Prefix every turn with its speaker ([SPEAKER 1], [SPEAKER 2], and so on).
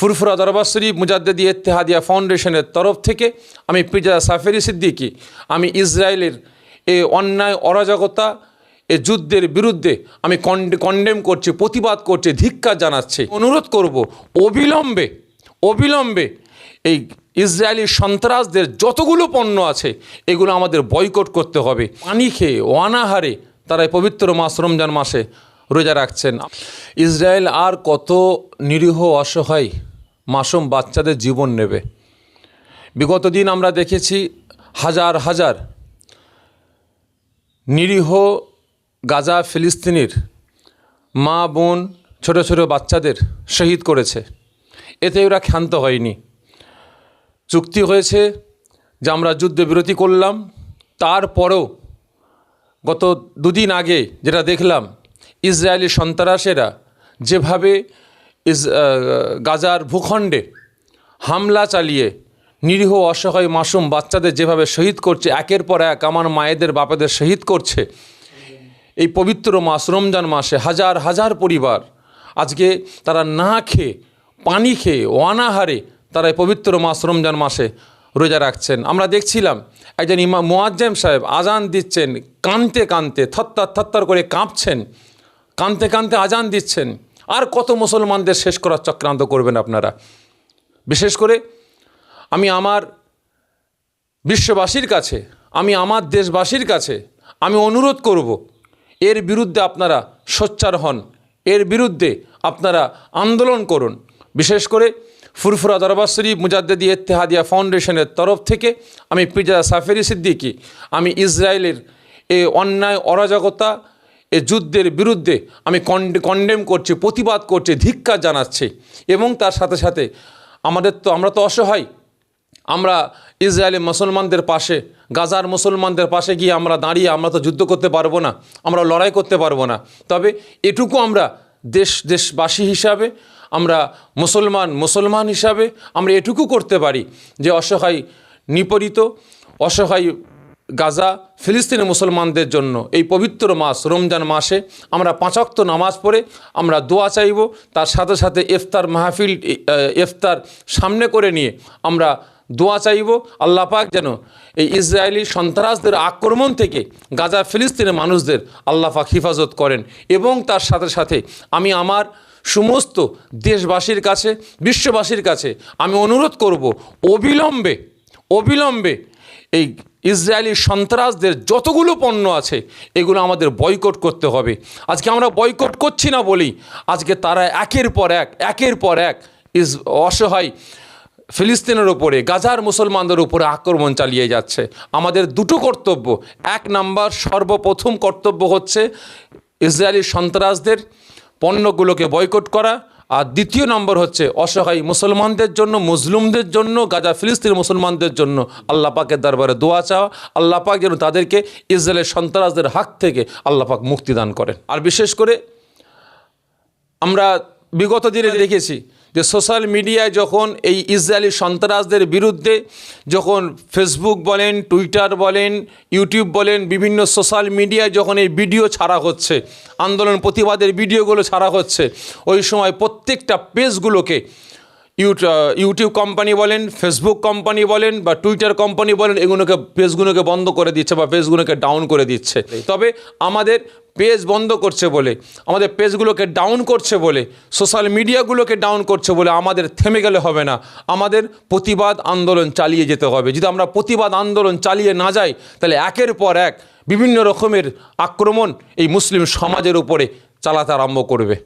[SPEAKER 1] ফুরফুরা দরবার শরীফ মুজাদ্দেদি ইত্তেহাদিয়া ফাউন্ডেশনের তরফ থেকে আমি পিজা সাফেরি সিদ্দিকি, আমি ইসরায়েলের এ অন্যায়, অরাজকতা, এ যুদ্ধের বিরুদ্ধে আমি কন্ডেম করছি, প্রতিবাদ করছি, ধিক্কার জানাচ্ছি। অনুরোধ করব, অবিলম্বে অবিলম্বে এই ইসরায়েলি সন্ত্রাসদের যতগুলো পণ্য আছে, এগুলো আমাদের বয়কট করতে হবে। পানি খেয়ে, অনাহারে তারা এই পবিত্র মাস, রমজান মাসে রোজা রাখছেন। ইসরায়েল আর কত নিরীহ অসহায় মাসুম বাচ্চাদের জীবন নেবে। বিগত দিন আমরা দেখেছি হাজার হাজার নিরীহ গাজা ফিলিস্তিনির মা বোন ছোট ছোট বাচ্চাদের শহীদ করেছে। এতে ওরা ক্ষান্ত হয়নি। চুক্তি হয়েছে যে আমরা যুদ্ধবিরতি করলাম। তারপরেও গত দুদিন আগে যেটা দেখলাম, ইসরায়েলি সন্ত্রাসেরা যেভাবে ইস গাজার ভূখণ্ডে হামলা চালিয়ে নিরীহ অসহায় মাসুম বাচ্চাদের যেভাবে শহীদ করছে, একের পর এক আমার মায়েদের বাপেদের শহীদ করছে, এই পবিত্র মাস, রমজান মাসে হাজার হাজার পরিবার আজকে তারা না খেয়ে, পানি খেয়ে, অনাহারে তারা এই পবিত্র মাস, রমজান মাসে রোজা রাখছেন। আমরা দেখছিলাম একজন ইমা মোয়াজ্জেম সাহেব আজান দিচ্ছেন, কানতে কানতে থত্তার থত্তার করে কাঁপছেন, কানতে কানতে আজান দিচ্ছেন। আর কত মুসলমানদের শেষ করার চক্রান্ত করবেন আপনারা? বিশেষ করে আমি আমার বিশ্ববাসীর কাছে, আমি আমার দেশবাসীর কাছে আমি অনুরোধ করব, এর বিরুদ্ধে আপনারা সোচ্চার হন, এর বিরুদ্ধে আপনারা আন্দোলন করুন। বিশেষ করে ফুরফুরা দরবার শরীফ মুজাদ্দেদি ইত্তেহাদিয়া ফাউন্ডেশনের তরফ থেকে আমি পিজা সাফেরি সিদ্দিকি, আমি ইসরায়েলের এ অন্যায় অরাজকতা এ যুদ্ধের বিরুদ্ধে আমি কন্ডেম করছি, প্রতিবাদ করছি, ধিক্কার জানাচ্ছি। এবং তার সাথে সাথে আমাদের তো, আমরা তো অসহায়। আমরা ইসরায়েলি মুসলমানদের পাশে, গাজার মুসলমানদের পাশে গিয়ে আমরা দাঁড়িয়ে আমরা তো যুদ্ধ করতে পারব না, আমরা লড়াই করতে পারব না। তবে এটুকু আমরা দেশ, দেশবাসী হিসাবে, আমরা মুসলমান মুসলমান হিসাবে আমরা এটুকু করতে পারি যে অসহায় নিপরিত, অসহায় গাজা ফিলিস্তিনি মুসলমানদের জন্য এই পবিত্র মাস, রমজান মাসে আমরা পাঁচক্ত নামাজ পড়ে আমরা দোয়া চাইব, তার সাথে সাথে ইফতার মাহফিল ইফতার সামনে করে নিয়ে আমরা দোয়া চাইব। আল্লাহ পাক যেন এই ইসরায়েলি সন্ত্রাসদের আক্রমণ থেকে গাজা ফিলিস্তিনের মানুষদের আল্লাহ পাক হিফাজত করেন এবং তার সাথে সাথে আমি আমার সমস্ত দেশবাসীর কাছে, বিশ্ববাসীর কাছে আমি অনুরোধ করব, অবিলম্বে অবিলম্বে এই ইসরায়েলি সন্ত্রাসদের যতগুলো পণ্য আছে, এগুলো আমাদের বয়কট করতে হবে। আজকে আমরা বয়কট করছি না বলি, আজকে তারা একের পর এক, একের পর এক ইস, অসহায় ফিলিস্তিনের ওপরে গাজার মুসলমানদের উপরে আক্রমণ চালিয়ে যাচ্ছে। আমাদের দুটো কর্তব্য, এক নাম্বার সর্বপ্রথম কর্তব্য হচ্ছে ইসরায়েলি সন্ত্রাসদের পণ্যগুলোকে বয়কট করা আর দ্বিতীয় নম্বর হচ্ছে অসহায় মুসলমানদের জন্য মুসলিমদের জন্য গাজা ফিলিস্তিন মুসলমানদের জন্য আল্লাহ পাকের দরবারে দোয়া চাওয়া আল্লাহ পাক যেন তাদেরকে ইসরায়েলের সন্ত্রাসদের হাত থেকে আল্লাহ পাক মুক্তিদান করেন। আর বিশেষ করে আমরা বিগত দিনে দেখেছি যে সোশ্যাল মিডিয়ায় যখন এই ইসরায়েলি সন্ত্রাসদের বিরুদ্ধে যখন ফেসবুক বলেন, টুইটার বলেন, ইউটিউব বলেন, বিভিন্ন সোশ্যাল মিডিয়ায় যখন এই ভিডিও ছাড়া হচ্ছে, আন্দোলন প্রতিবাদের ভিডিওগুলো ছাড়া হচ্ছে, ওই সময় প্রত্যেকটা পেজগুলোকে ইউটিউব কোম্পানি বলেন ফেসবুক কোম্পানি বলেন বা টুইটার কোম্পানি বলেন এগুলোকে পেজগুলোকে বন্ধ করে দিচ্ছে বা পেজগুলোকে ডাউন করে দিচ্ছে। তবে আমাদের পেজ বন্ধ করছে বলে আমাদের পেজগুলোকে ডাউন করছে বলে সোশ্যাল মিডিয়াগুলোকে ডাউন করছে বলে আমাদের থেমে গেলে হবে না। আমাদের প্রতিবাদ আন্দোলন চালিয়ে যেতে হবে। যদি আমরা প্রতিবাদ আন্দোলন চালিয়ে না যাই তাহলে একের পর এক বিভিন্ন রকমের আক্রমণ এই মুসলিম সমাজের উপরে চালাতে আরম্ভ করবে।